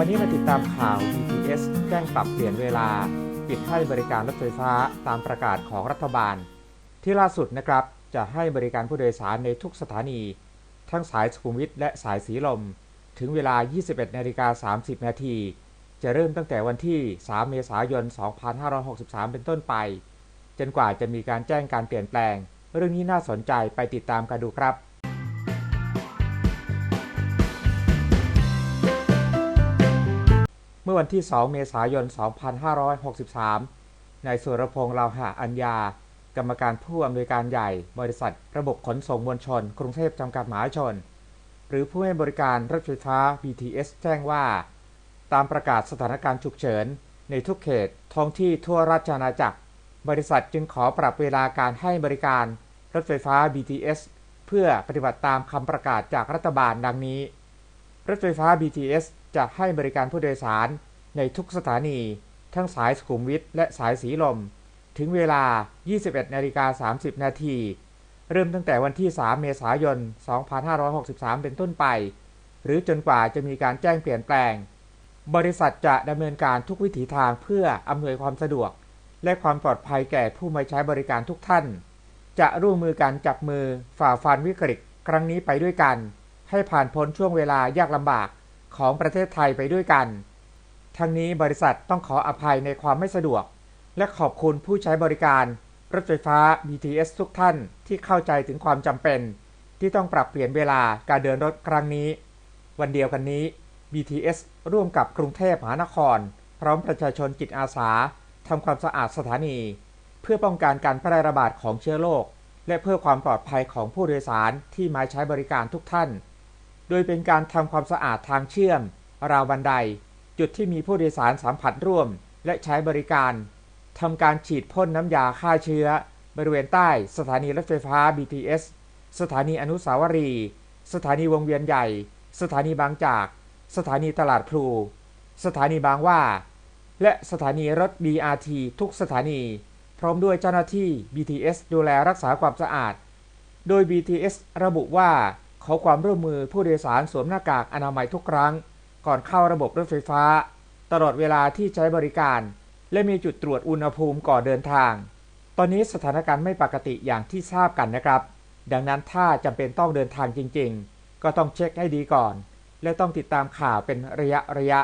วันนี้มาติดตามข่าว BTS แจ้งปรับเปลี่ยนเวลา ปิดให้บริการรถไฟฟ้าตามประกาศของรัฐบาล ที่ล่าสุดนะครับ จะให้บริการผู้โดยสารในทุกสถานี ทั้งสายสุขุมวิทและสายสีลม ถึงเวลา 21นาฬิกา30 นาที จะเริ่มตั้งแต่วันที่ 3 เมษายน 2563 เป็นต้นไป จนกว่าจะมีการแจ้งการเปลี่ยนแปลง เรื่องนี้น่าสนใจไปติดตามกันดูครับ มื่อวันที่ 2 เมษายน 2563 นายสุรพงษ์ลาวหะอัญญา กรรมการผู้อำนวยการใหญ่ บริษัท ระบบขนส่งมวลชน กรุงเทพจำกัดมหาชน หรือผู้ให้บริการรถไฟฟ้า BTS แจ้งว่า ตามประกาศสถานการณ์ฉุกเฉิน ในทุกเขตท้องที่ทั่วราชอาณาจักร บริษัทจึงขอปรับเวลาการให้บริการรถไฟฟ้า BTS เพื่อปฏิบัติตามคำประกาศจากรัฐบาลดังนี้ รถไฟฟ้า BTS จะให้บริการผู้โดยสารในทุกสถานี ทั้งสายสุขุมวิทและสายสีลม ถึงเวลา 21นาฬิกา30 นาทีเริ่มตั้งแต่วันที่ 3 เมษายน 2563 เป็นต้นไป หรือจนกว่าจะมีการแจ้งเปลี่ยนแปลง บริษัทจะดำเนินการทุกวิถีทางเพื่ออำนวยความสะดวก และความปลอดภัยแก่ผู้มาใช้บริการทุกท่าน จะร่วมมือกันจับมือฝ่าฟันวิกฤต ครั้งนี้ไปด้วยกัน ให้ผ่านพ้นช่วงเวลายากลำบาก ของประเทศไทยไปด้วยกัน ทั้งนี้บริษัทต้องขออภัยในความไม่สะดวก และขอบคุณผู้ใช้บริการ รถไฟฟ้า BTS ทุกท่านที่เข้าใจถึงความจำเป็น ที่ต้องปรับเปลี่ยนเวลาการเดินรถครั้งนี้ วันเดียวกันนี้ BTS ร่วมกับกรุงเทพมหานคร พร้อมประชาชนจิตอาสาทำความสะอาดสถานี เพื่อป้องกันการแพร่ระบาดของเชื้อโรคและเพื่อความปลอดภัยของผู้โดยสารที่มาใช้บริการทุกท่าน โดยเป็นการทำความสะอาดทางเชื่อม ราวบันได จุดที่มีผู้โดยสารสัมผัสร่วม และใช้บริการทำการฉีดพ่นน้ำยาฆ่าเชื้อ บริเวณใต้สถานีรถไฟฟ้า BTS สถานีอนุสาวรีย์สถานีวงเวียนใหญ่ สถานีบางจาก สถานีตลาดพลูสถานีบางว่า และสถานีรถ BRT ทุกสถานี พร้อมด้วยเจ้าหน้าที่ BTS ดูแลรักษาความสะอาด โดย BTS ระบุว่า ขอความร่วมมือผู้โดยสารสวมหน้ากากอนามัยทุกครั้ง ก่อนเข้าระบบรถไฟฟ้า ตลอดเวลาที่ใช้บริการ และมีจุดตรวจอุณหภูมิก่อนเดินทาง ตอนนี้สถานการณ์ไม่ปกติอย่างที่ทราบกันนะครับ ดังนั้นถ้าจำเป็นต้องเดินทางจริง ๆ ก็ต้องเช็คให้ดีก่อน และต้องติดตามข่าวเป็นระยะระยะ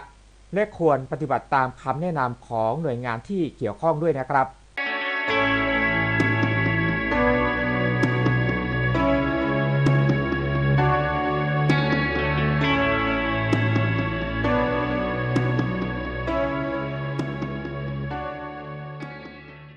และควรปฏิบัติตามคำแนะนำของหน่วยงานที่เกี่ยวข้องด้วยนะครับ